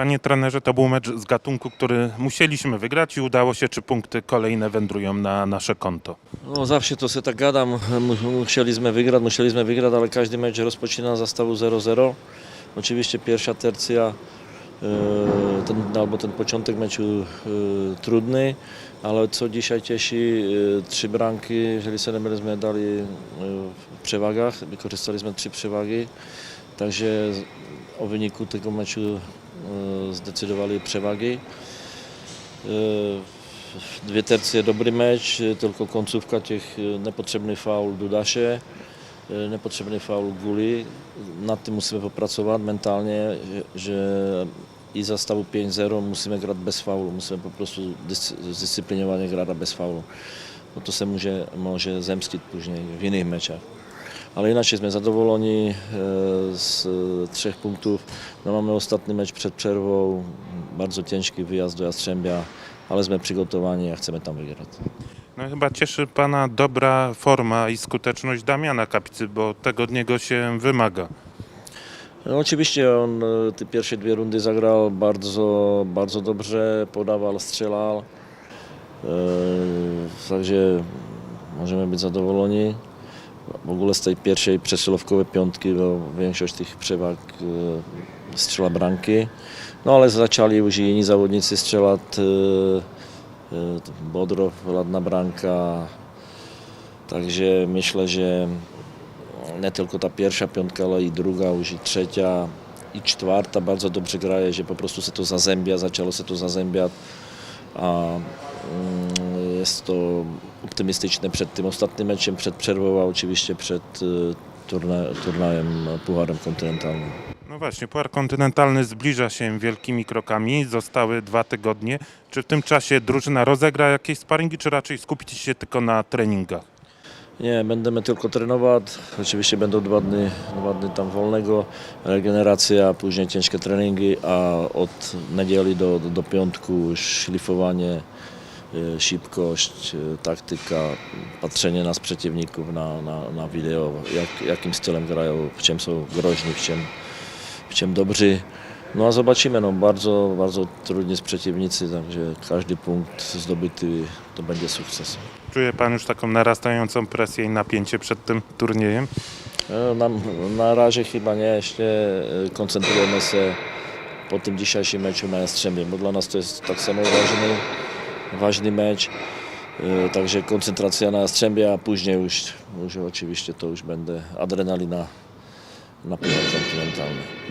Panie trenerze, to był mecz z gatunku, który musieliśmy wygrać i udało się. Czy punkty kolejne wędrują na nasze konto? No zawsze to się tak gadam, mu- musieliśmy wygrać, musieliśmy wygrać, ale każdy mecz rozpoczyna za stawu 0-0. Oczywiście pierwsza tercja, e, ten, albo ten początek meczu e, trudny, ale co dzisiaj cieszy, e, trzy bramki, jeżeli sobie myliśmy, dali w przewagach, wykorzystaliśmy trzy przewagi, także o wyniku tego meczu Eh, zdecidovali převagy. Eh, dvě tercie dobrý meč, tylko koncovka těch eh, nepotřebný faul Dudaše, nepotřebný faul Guli. Nad tím musíme popracovat mentálně, že i za stavu 5-0 musíme hrát bez faulu, musíme po disciplinovaně hrát bez faulu. No to se může, může zemstit v jiných mečech. Ale inaczej jesteśmy zadowoleni z e, trzech punktów. No, mamy ostatni mecz przed przerwą, bardzo ciężki wyjazd do Jastrzębia, ale jesteśmy przygotowani, a chcemy tam wygrać. No chyba cieszy Pana dobra forma i skuteczność Damiana Kapicy, bo tego od niego się wymaga. No, oczywiście on e, te pierwsze dwie rundy zagrał bardzo, bardzo dobrze, podawał, strzelał. E, także możemy być zadowoleni. W ogóle z tej pierwszej przestrzelowkowej piątki bo większość tych przewag e, strzela bramki. No ale zaczęli już inni zawodnicy strzelać. E, e, Bodrow, ładna bramka. Także myślę, że nie tylko ta pierwsza piątka, ale i druga, już i trzecia i czwarta bardzo dobrze graje, że po prostu się to zazębia, zaczęło się to zazębiać, a mm, jest to optymistyczne przed tym ostatnim meczem, przed przerwą, a oczywiście przed turne, turnajem Pucharem Kontynentalnym. No właśnie, Puchar Kontynentalny zbliża się wielkimi krokami. Zostały dwa tygodnie. Czy w tym czasie drużyna rozegra jakieś sparingi, czy raczej skupicie się tylko na treningach? Nie, będziemy tylko trenować. Oczywiście będą dwa dni, dwa dni tam wolnego, regeneracja, później ciężkie treningi, a od niedzieli do, do, do piątku szlifowanie, szybkość, y, taktyka, patrzenie na przeciwników na, na, na wideo, jak, jakim stylem grają, w czym są groźni, w czym, w czym dobrzy. No a zobaczymy, no bardzo, bardzo trudni jest przeciwnicy, także każdy punkt zdobyty to będzie sukces. Czuje Pan już taką narastającą presję i napięcie przed tym turniejem? E, Na, na razie chyba nie, jeszcze e, koncentrujemy się po tym dzisiejszym meczu na Jastrzębie, bo dla nas to jest tak samo ważny, ważny mecz. E, Także koncentracja na Jastrzębie, a później już, już oczywiście to już będzie adrenalina na Puchar Kontynentalny.